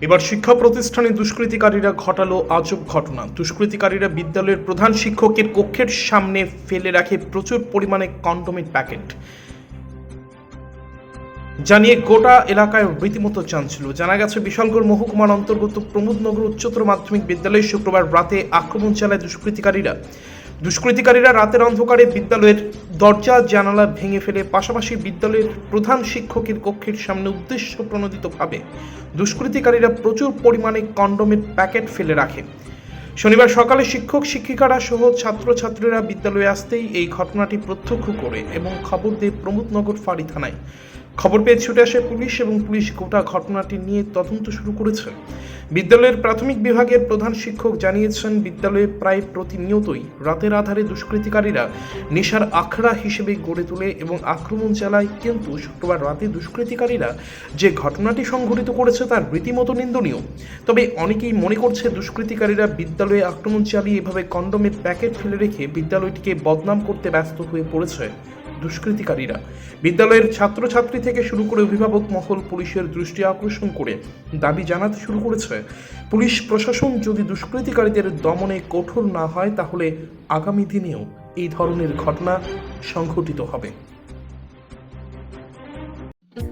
এবার শিক্ষা প্রতিষ্ঠানে দুষ্কৃতিকারীরা ঘটালো আজব ঘটনা। দুষ্কৃতিকারীরা বিদ্যালয়ের প্রধান শিক্ষকের কক্ষের সামনে ফেলে রাখে প্রচুর পরিমাণে কন্ডোমের প্যাকেট। জানিয়ে গোটা এলাকায় রীতিমতো চাঞ্চল্য। জানা গেছে, বিশালগড় মহকুমার অন্তর্গত প্রমোদনগর উচ্চতর মাধ্যমিক বিদ্যালয়ে শুক্রবার রাতে আক্রমণ চালায় দুষ্কৃতিকারীরা। দুষ্কৃতিকারীরা রাতের অন্ধকারে বিদ্যালয়ের দরজা, জানালা ভেঙে ফেলে পাশাপাশি বিদ্যালয়ের প্রধান শিক্ষকের কক্ষের সামনে উদ্দেশ্য প্রণোদিতভাবে দুষ্কৃতিকারীরা প্রচুর পরিমাণে কন্ডোমের প্যাকেট ফেলে রাখে। শনিবার সকালে শিক্ষক, শিক্ষিকারা সহ ছাত্রছাত্রীরা বিদ্যালয়ে আসতেই এই ঘটনাটি প্রত্যক্ষ করে এবং খবর দিয়ে প্রমোদনগর ফাঁড়ি থানায়। খবর পেয়ে ছুটে আসে পুলিশ এবং পুলিশ গোটা ঘটনাটি নিয়ে তদন্ত শুরু করেছে। বিদ্যালয়ের প্রাথমিক বিভাগের প্রধান শিক্ষক জানিয়েছেন, বিদ্যালয়ে প্রায় প্রতিনিয়তই রাতের আধারে দুষ্কৃতিকারীরা নেশার আখড়া হিসেবে গড়ে তোলে এবং আক্রমণ চালায়। কিন্তু শুক্রবার রাতে দুষ্কৃতিকারীরা যে ঘটনাটি সংঘটিত করেছে তার রীতিমতো নিন্দনীয়। তবে অনেকেই মনে করছে, দুষ্কৃতিকারীরা বিদ্যালয়ে আক্রমণ চালিয়ে এভাবে কন্ডোমের প্যাকেট ফেলে রেখে বিদ্যালয়টিকে বদনাম করতে ব্যস্ত হয়ে পড়েছে। দুষ্কৃতিকারীরা। বিদ্যালয়ের ছাত্রছাত্রী থেকে শুরু করে অভিভাবক মহল পুলিশের দৃষ্টি আকর্ষণ করে দাবি জানাতে শুরু করেছে। পুলিশ প্রশাসন যদি দুষ্কৃতিকারীদের দমনে কঠোর না হয়, তাহলে আগামী দিনেও এই ধরনের ঘটনা সংঘটিত হবে।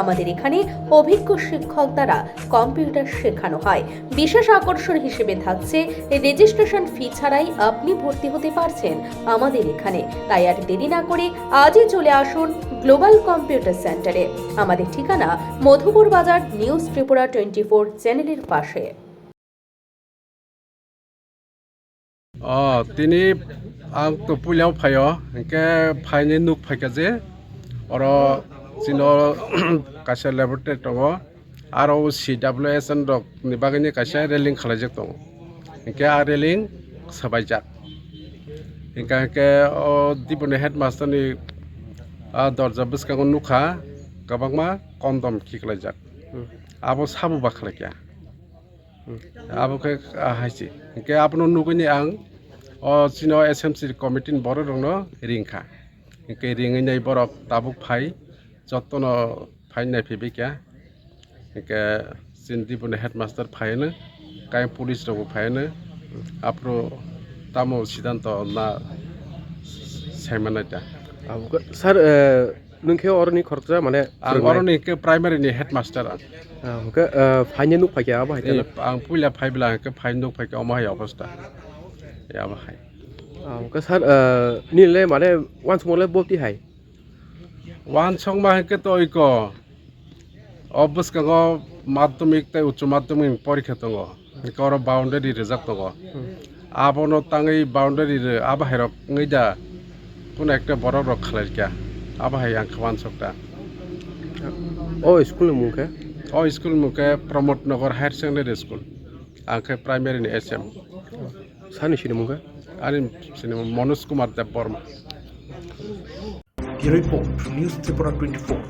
আমাদের এখানে অভিজ্ঞ শিক্ষক দ্বারা কম্পিউটার শেখানো হয়। বিশেষ আকর্ষণ হিসেবে থাকছে রেজিস্ট্রেশন ফি ছাড়াই আপনি ভর্তি হতে পারছেন আমাদের এখানে। তাই আর দেরি না করে আজই চলে আসুন গ্লোবাল কম্পিউটার সেন্টারে আমাদের ঠিকানা মধুপুর বাজার নিউজ ত্রিপুরা টোয়েন্টি ফোর চ্যানেলের পাশে। তিনি ang ফাই ফাইনে নুক ফাইকা যে sino kasha laboratory tongo aro CWS and dok ni bagani kasha railing khalajak tongo inke a railing sabaijak inka ke o dibone headmaster ni a dorja biska gon nukha gabangma kom dom khiklajak abo sabu bakhlakya abo ke haisi inke apno nugni ang o sino SMC committee ni boro rongno ringkha inke ringi nei borok tabuk phai जत्न phi नायफैबाय क्या इनके चिन दिबुनि headmaster फायनो काय police दङ फायनो आप्रो तामो सिद्धान्त ना सायमानायता आमको sir नोंखौ अरनि खर्चा माने आं अरनि इनके प्राइमारिनि हेडमास्टार आमको फाइने नुक फाइके आबा हाइते आं पुइला फाइब्ला इनके फाइन दं फाइके अमा हाय अबस्था याबा हाय आमको सर निले माने वान समले बोलती हाय ওয়ান ছং ওয়ানসংমাহকে তো ঐক অবশ্যকাঙ্গ মাধ্যমিক তাই উচ্চ মাধ্যমিক পরীক্ষা তঙ্গ। কর বাউন্ডারি রেজাক তঙ্গ। আবন তাঙ্গই বাউন্ডারি আবাহের দা কোন একটা বড় রক খালাইকা আবাহাই আং খাওয়ানসকটা ও স্কুল মুখে? ও স্কুল মুখে Pramod Nagar higher secondary school আংকে primary S M সানি সিনেমুখে আর cinema Manoj Kumar Dev Barma. Report news Tripura twenty four